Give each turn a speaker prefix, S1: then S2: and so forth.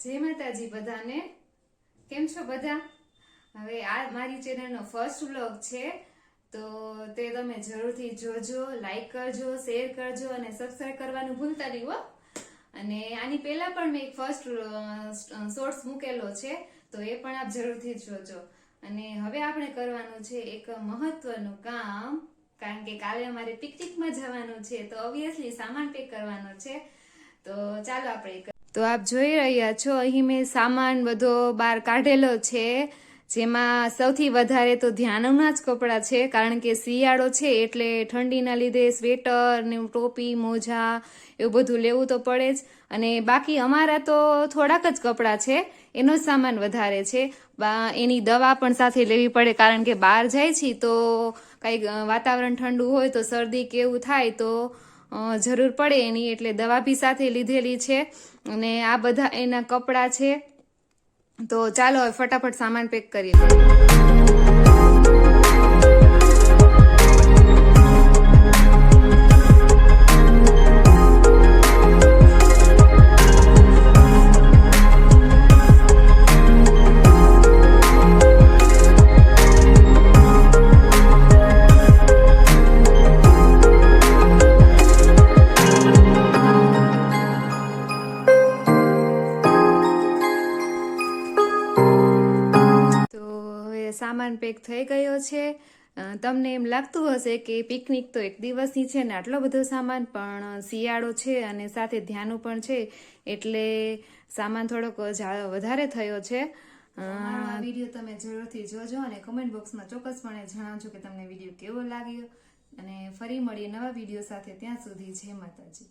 S1: જય માતાજી બધાને. કેમ છો બધા? હવે આ મારી ચેનલનો ફર્સ્ટ વ્લોગ છે, તો તે તમે જરૂરથી જોજો લાઈક કરજો શેર કરજો અને સબસ્ક્રાઈબ કરવાનું ભૂલતા નહીં હો. અને આની પહેલા પણ મેં એક ફર્સ્ટ શોર્ટ્સ મૂકેલો છે, તો એ પણ આપ જરૂરથી જોજો. અને હવે આપણે કરવાનું છે એક મહત્વનું કામ, કારણ કે કાલે અમારે પિકનિકમાં જવાનું છે, તો ઓબ્વિયસલી સામાન પેક કરવાનો છે. તો ચાલો આપણે તો આપ જોઈ રહ્યા છો, અહીં મેં સામાન બધો બહાર કાઢેલો છે, જેમાં સૌથી વધારે તો ધ્યાનના જ કપડાં છે, કારણ કે શિયાળો છે એટલે ઠંડીના લીધે સ્વેટર ને ટોપી, મોજા, એવું બધું લેવું તો પડે જ. અને બાકી અમારા તો થોડાક જ કપડાં છે, એનો જ સામાન વધારે છે. એની દવા પણ સાથે લેવી પડે, કારણ કે બહાર જાય છે તો કંઈક વાતાવરણ ઠંડુ હોય તો શરદી કે એવું થાય તો જરૂર પડે એની, એટલે દવા બી સાથે લીધેલી છે અને આ બધા એના કપડાં છે. તો ચાલો હવે ફટાફટ સામાન પેક કરીએ. સામાન પેક થઈ ગયો છે. તમને એમ લાગતું હશે કે પિકનિક તો એક દિવસની છે ને આટલો બધો સામાન, પણ શિયાળો છે અને સાથે ધ્યાનું પણ છે, એટલે સામાન થોડોક વધારે થયો છે. આ વીડિયો તમે જરૂરથી જોજો અને કમેન્ટ બોક્સમાં ચોક્કસપણે જણાવજો કે તમને વીડિયો કેવો લાગ્યો. અને ફરી મળીએ નવા વીડિયો સાથે ત્યાં સુધી જય માતાજી.